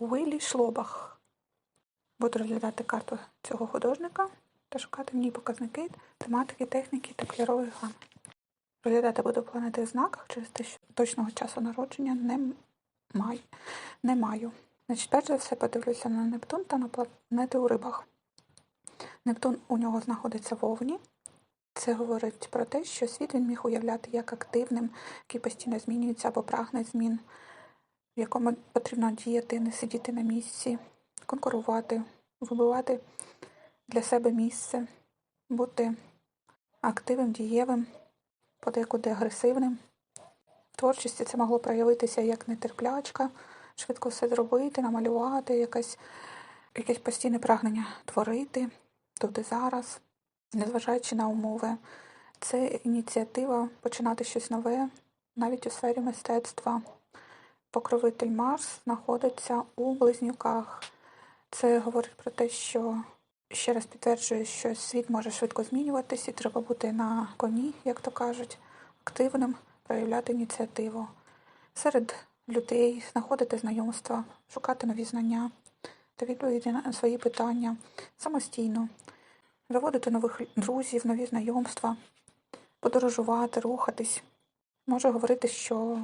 Уіллі Шлобах. Буду розглядати карту цього художника та шукати в ній показники, тематики, техніки та кольорових гам. Розглядати буду планети в знаках через те, що точного часу народження не маю. Не маю. Значить, перш за все подивлюся на Нептун та на планети у рибах. Нептун у нього знаходиться в Овні. Це говорить про те, що світ він міг уявляти як активним, який постійно змінюється або прагне змін, в якому потрібно діяти, не сидіти на місці, конкурувати, вибивати для себе місце, бути активним, дієвим, подекуди агресивним. В творчості це могло проявитися як нетерплячка, швидко все зробити, намалювати, якесь, якесь постійне прагнення творити тут і зараз, незважаючи на умови. Це ініціатива починати щось нове, навіть у сфері мистецтва. Покровитель Марс знаходиться у близнюках. Це говорить про те, що ще раз підтверджує, що світ може швидко змінюватися, і треба бути на коні, як то кажуть, активним, проявляти ініціативу. Серед людей знаходити знайомства, шукати нові знання та відповіді на свої питання самостійно, заводити нових друзів, нові знайомства, подорожувати, рухатись. Може говорити, що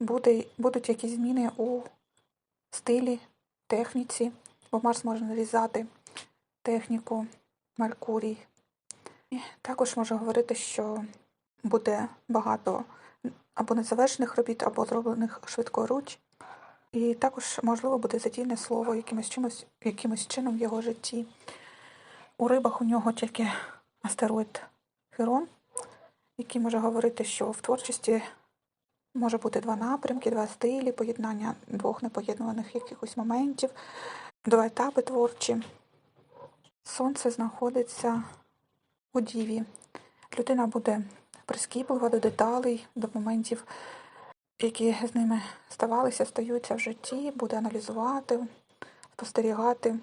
будуть якісь зміни у стилі, техніці, бо Марс може нарізати техніку Меркурій. І також може говорити, що буде багато або незавершених робіт, або зроблених швидкоруч. І також, можливо, буде задійне слово якимось чимось, якимось чином в його житті. У рибах у нього тільки астероїд Херон, який може говорити, що в творчості може бути два напрямки, два стилі, поєднання двох непоєднуваних якихось моментів, два етапи творчі. Сонце знаходиться у діві. Людина буде прискіплива до деталей, до моментів, які з ними ставалися, стаються в житті, буде аналізувати, спостерігати.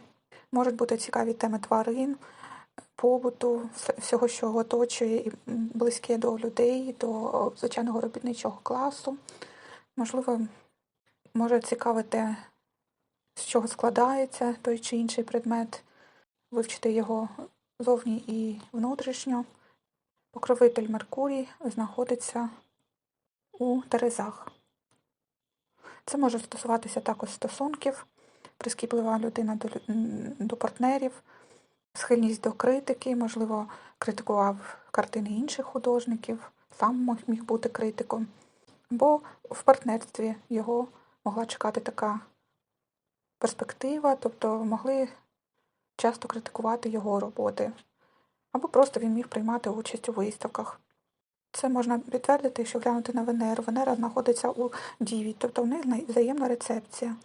Можуть бути цікаві теми тварин, побуту, всього, що оточує, і близьке до людей, до звичайного робітничого класу. Можливо, може цікавити, з чого складається той чи інший предмет, вивчити його зовні і внутрішньо. Покровитель Меркурій знаходиться у Терезах. Це може стосуватися також стосунків, прискіплива людина до, до партнерів, схильність до критики, можливо, критикував картини інших художників, сам міг бути критиком. Бо в партнерстві його могла чекати така перспектива, тобто могли часто критикувати його роботи. Або просто він міг приймати участь у виставках. Це можна підтвердити, якщо глянути на Венеру. Венера знаходиться у Діві, тобто в них взаємна рецепція.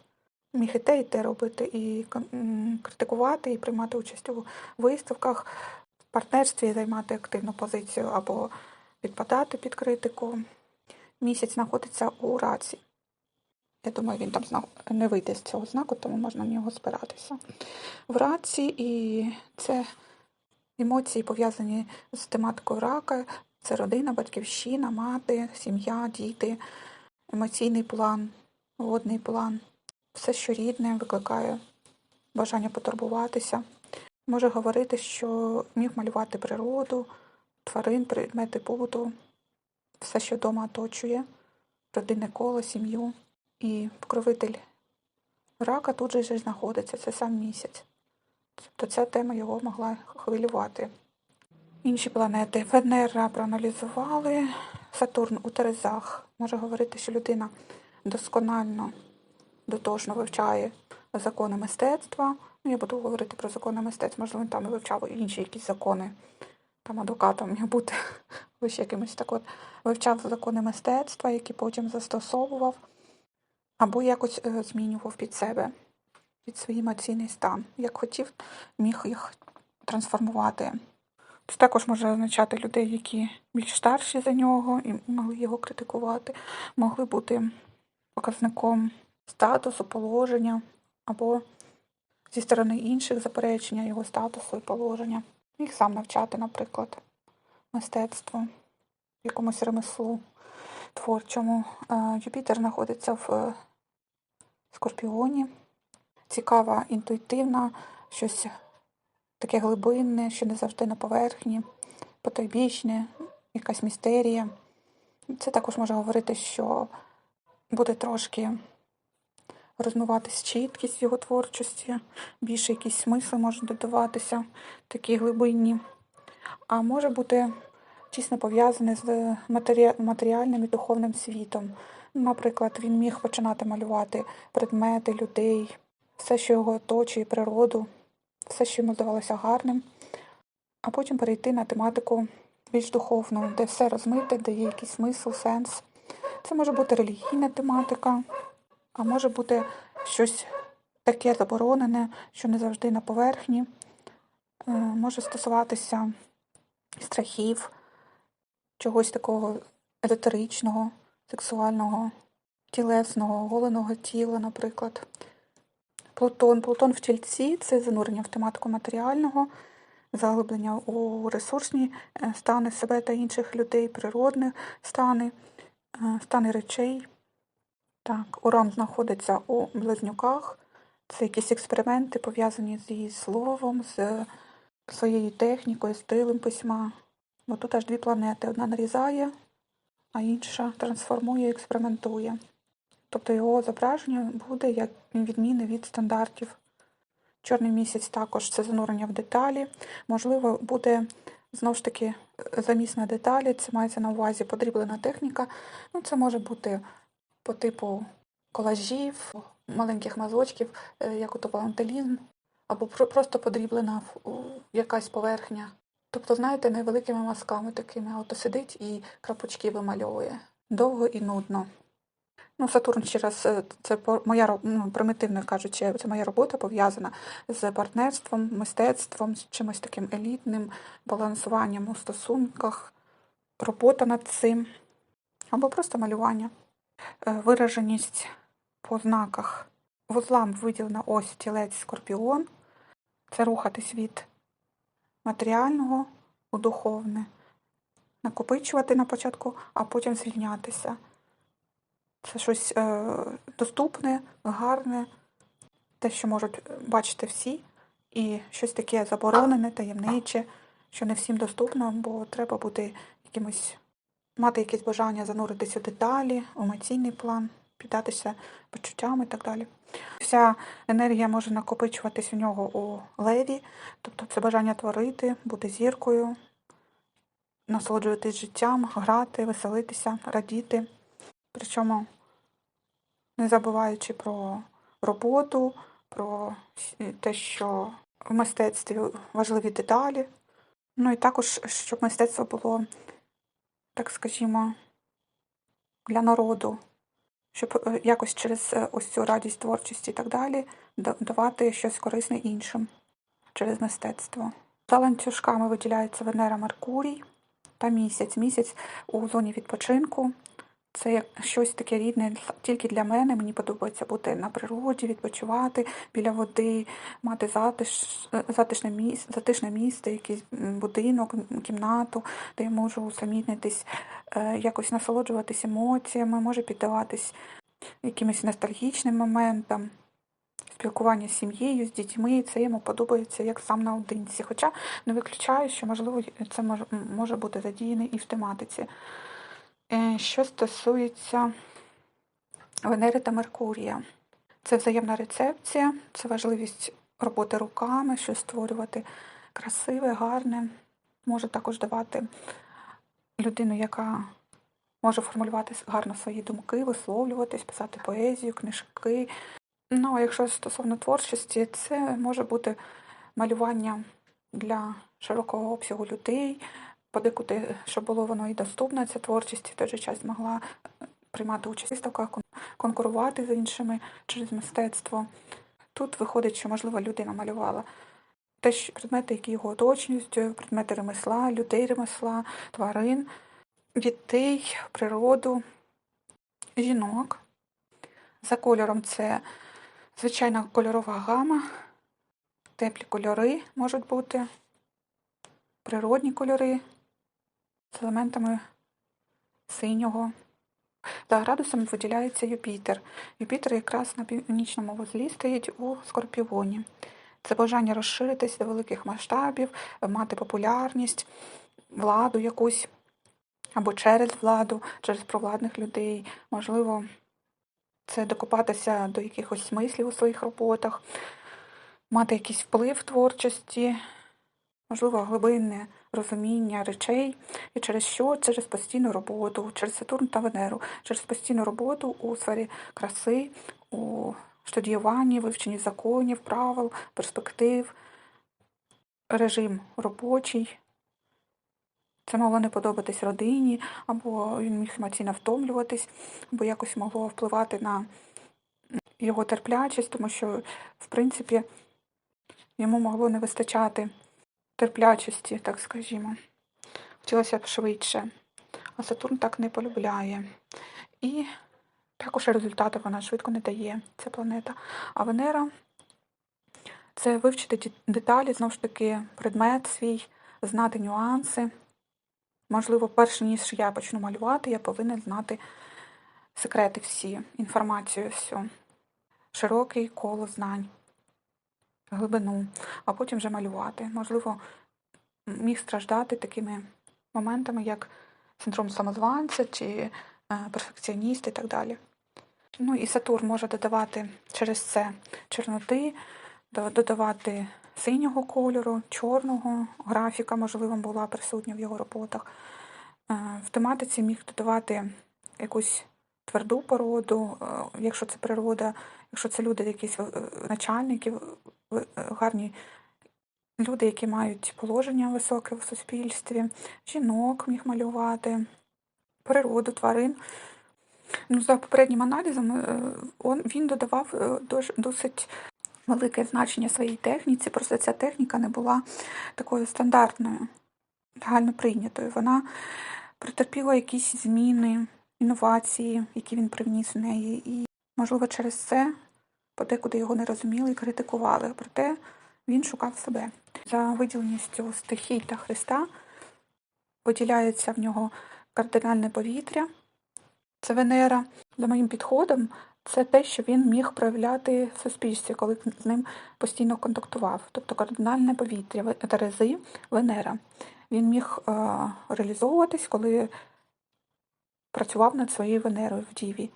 Міг і те, і те робити, і критикувати, і приймати участь у виставках, в партнерстві займати активну позицію або підпадати під критику. Місяць знаходиться у раці. Я думаю, він там не вийде з цього знаку, тому можна на нього спиратися. В раці і це емоції пов'язані з тематикою рака, це родина, батьківщина, мати, сім'я, діти, емоційний план, водний план. Все, що рідне, викликає бажання потурбуватися. Може говорити, що міг малювати природу, тварин, предмети побуту, все, що вдома оточує, родинне коло, сім'ю. І покровитель рака тут же знаходиться, це сам місяць. Тобто ця тема його могла хвилювати. Інші планети Венера проаналізували, Сатурн у Терезах. Може говорити, що людина досконально, дотошно вивчає закони мистецтва. Ну, я буду говорити про закони мистецтва, можливо, він там і вивчав інші якісь закони. Там адвокатом міг бути лише якимось так от вивчав закони мистецтва, які потім застосовував, або якось е, змінював під себе, під свій емоційний стан. Як хотів, міг їх трансформувати. Це також може означати людей, які більш старші за нього і могли його критикувати, могли бути показником статусу, положення, або зі сторони інших заперечення його статусу і положення. Їх сам навчати, наприклад, мистецтву, якомусь ремеслу творчому. Юпітер знаходиться в скорпіоні. Цікава, інтуїтивна, щось таке глибинне, що не завжди на поверхні, потойбічне, якась містерія. Це також може говорити, що буде трошки розмиватись чіткість його творчості, більше якісь смисли можуть додаватися, такі глибинні. А може бути тісно пов'язане з матеріальним і духовним світом. Наприклад, він міг починати малювати предмети, людей, все, що його оточує, природу, все, що йому здавалося гарним, а потім перейти на тематику більш духовну, де все розмите, де є якийсь смисл, сенс. Це може бути релігійна тематика, а може бути щось таке заборонене, що не завжди на поверхні. Е, Може стосуватися страхів, чогось такого езотеричного, сексуального, тілесного, голеного тіла, наприклад. Плутон. Плутон в тільці це занурення в тематику матеріального, заглиблення у ресурсні е, стани себе та інших людей, природних стани, е, стани речей. Так, Уран знаходиться у близнюках. Це якісь експерименти пов'язані з її словом, з своєю технікою, стилем письма. Бо тут аж дві планети. Одна нарізає, а інша трансформує, експериментує. Тобто його зображення буде як відміни від стандартів. Чорний місяць також це занурення в деталі. Можливо, буде знову ж таки заміс на деталі, це мається на увазі подріблена техніка. Ну, це може бути по типу колажів, маленьких мазочків, е, як ото волантилізм, або просто подріблена якась поверхня. Тобто, знаєте, невеликими мазками такими, ото сидить і крапочки вимальовує. Довго і нудно. Ну, Сатурн ще раз, е, це моя ну, примітивно кажучи, це моя робота пов'язана з партнерством, мистецтвом, з чимось таким елітним, балансуванням у стосунках, робота над цим, або просто малювання. Е, Вираженість по знаках. Вузлам виділена ось тілець скорпіон. Це рухатись від матеріального у духовне, накопичувати на початку, а потім звільнятися. Це щось е, доступне, гарне, те, що можуть бачити всі, і щось таке заборонене, таємниче, що не всім доступно, бо треба бути якимось, мати якесь бажання зануритися в деталі, емоційний план, піддатися почуттям і так далі. Вся енергія може накопичуватись у нього у леві, тобто це бажання творити, бути зіркою, насолоджуватись життям, грати, веселитися, радіти. Причому не забуваючи про роботу, про те, що в мистецтві важливі деталі. Ну і також, щоб мистецтво було, так скажімо, для народу, щоб е, якось через е, ось цю радість творчості і так далі давати щось корисне іншим через мистецтво. За ланцюжками виділяється Венера Меркурій та місяць. Місяць у зоні відпочинку. Це щось таке рідне тільки для мене. Мені подобається бути на природі, відпочивати біля води, мати затиш, затишне місце, затишне місце, якийсь будинок, кімнату, де я можу усамітнитись, е, якось насолоджуватись емоціями, може піддаватись якимось ностальгічним моментам. Спілкування з сім'єю, з дітьми, це йому подобається як сам наодинці. Хоча не виключаю, що можливо це може бути задіяне і в тематиці. Е, Що стосується Венери та Меркурія, це взаємна рецепція, це важливість роботи руками, щось створювати красиве, гарне. Може також давати людину, яка може формулювати гарно свої думки, висловлюватись, писати поезію, книжки. Ну, а якщо стосовно творчості, це може бути малювання для широкого обсягу людей, подекуди, щоб було воно і доступно, ця творчість, в той же час змогла е, приймати участь у виставках, конкурувати з іншими через мистецтво. Тут виходить, що, можливо, людина малювала те, що предмети, які його оточують, е, предмети ремесла, людей ремесла, тварин, дітей, природу, жінок. За кольором це звичайна кольорова гама, теплі кольори можуть бути, природні кольори з елементами синього. За градусами виділяється Юпітер. Юпітер якраз на північному вузлі стоїть у Скорпіоні. Це бажання розширитись до великих масштабів, мати популярність, владу якусь або через владу, через провладних людей. Можливо, це докопатися до якихось смислів у своїх роботах, мати якийсь вплив творчості, можливо, глибинне розуміння речей, і через що? Через постійну роботу, через Сатурн та Венеру, через постійну роботу у сфері краси, у студіюванні, вивченні законів, правил, перспектив, режим робочий. Це могло не подобатись родині, або він міг емоційно втомлюватись, або якось могло впливати на його терплячість, тому що, в принципі, йому могло не вистачати терплячості, так скажімо. Хотілося б швидше. А Сатурн так не полюбляє. І також результати вона швидко не дає, ця планета. А Венера це вивчити деталі, знову ж таки, предмет свій, знати нюанси. Можливо, перш ніж я почну малювати, я повинен знати секрети всі, інформацію всю, широкий коло знань, глибину, а потім вже малювати. Можливо, міг страждати такими моментами, як синдром самозванця чи е, перфекціоніст і так далі. Ну і Сатурн може додавати через це чорноти, додавати синього кольору, чорного, графіка, можливо, була присутня в його роботах. Е, В тематиці міг додавати якусь тверду породу, е, якщо це природа, якщо це люди, якісь е, начальники, е, гарні люди, які мають положення високе в суспільстві, жінок міг малювати, природу, тварин. Ну, за попереднім аналізом він додавав досить велике значення своїй техніці, просто ця техніка не була такою стандартною, загально прийнятою. Вона претерпіла якісь зміни, інновації, які він привніс в неї, і, можливо, через це подекуди його не розуміли і критикували. Проте він шукав себе. За виділеністю стихій та Христа виділяється в нього кардинальне повітря. Це Венера. За моїм підходом, це те, що він міг проявляти в суспільстві, коли з ним постійно контактував. Тобто кардинальне повітря, Терези, Венера. Він міг е, реалізовуватись, коли працював над своєю Венерою в Діві,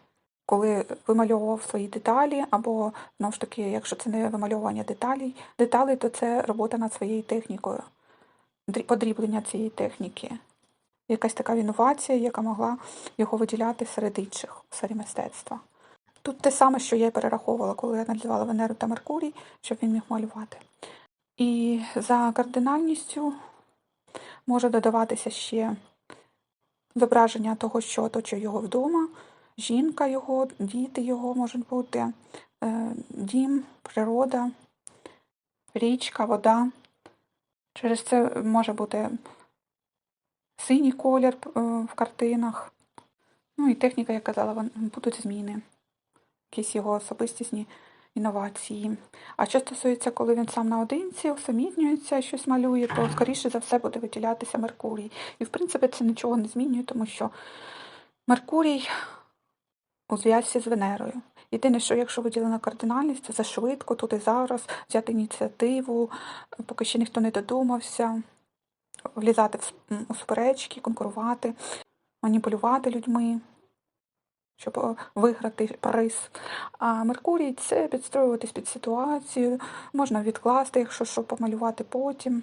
коли вимальовував свої деталі, або знову ж таки, якщо це не вимальовування деталей, деталей, то це робота над своєю технікою, подріблення цієї техніки. Якась така інновація, яка могла його виділяти серед інших у сфері мистецтва. Тут те саме, що я й перераховувала, коли аналізувала Венеру та Меркурій, щоб він міг малювати. І за кардинальністю може додаватися ще зображення того, що оточує його вдома, жінка його, діти його можуть бути, е, дім, природа, річка, вода. Через це може бути синій колір е, в картинах. Ну і техніка, як казала, будуть зміни, якісь його особистісні інновації. А що стосується, коли він сам наодинці, усамітнюється, щось малює, то скоріше за все буде виділятися Меркурій. І в принципі це нічого не змінює, тому що Меркурій у зв'язці з Венерою. Єдине, що якщо виділена кардинальність, то за швидко, тут і зараз взяти ініціативу, поки ще ніхто не додумався, влізати в суперечки, конкурувати, маніпулювати людьми, щоб е, виграти приз. А Меркурій це підстроюватись під ситуацію, можна відкласти, якщо що, помалювати потім.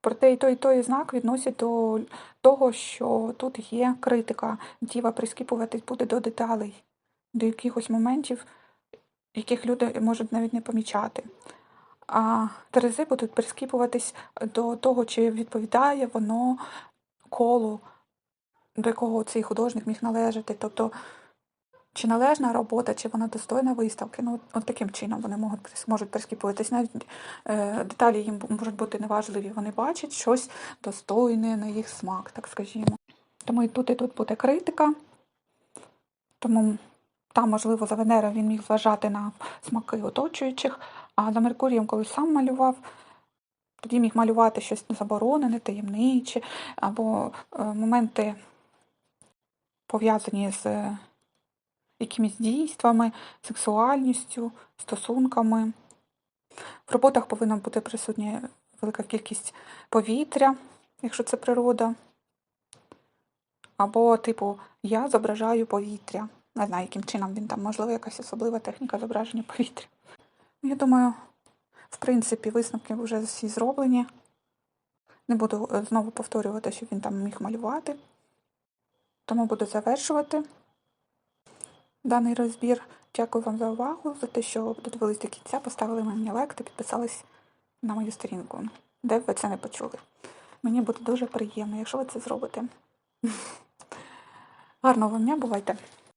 Проте і той, і той знак відносять до того, що тут є критика. Діва прискіпуватись буде до деталей, до якихось моментів, яких люди можуть навіть не помічати. А терези будуть прискіпуватись до того, чи відповідає воно колу, до якого цей художник міг належати. Тобто, чи належна робота, чи вона достойна виставки. Ну, от, таким чином вони можуть, можуть прискіпуватись. Навіть е, деталі їм можуть бути неважливі. Вони бачать щось достойне на їх смак, так скажімо. Тому і тут, і тут буде критика. Тому там, можливо, за Венерою він міг зважати на смаки оточуючих, а за Меркурієм, коли сам малював, тоді міг малювати щось заборонене, таємниче, або е, моменти пов'язані з е, якимись дійствами, сексуальністю, стосунками. В роботах повинна бути присутня велика кількість повітря, якщо це природа. Або, типу, я зображаю повітря. Не знаю, яким чином він там, можливо, якась особлива техніка зображення повітря. Я думаю, в принципі, висновки вже всі зроблені. Не буду е, знову повторювати, що він там міг малювати. Тому буду завершувати даний розбір. Дякую вам за увагу, за те, що додивились до кінця, поставили мені лайк та підписались на мою сторінку, де б ви це не почули. Мені буде дуже приємно, якщо ви це зробите. Гарного вам дня, бувайте!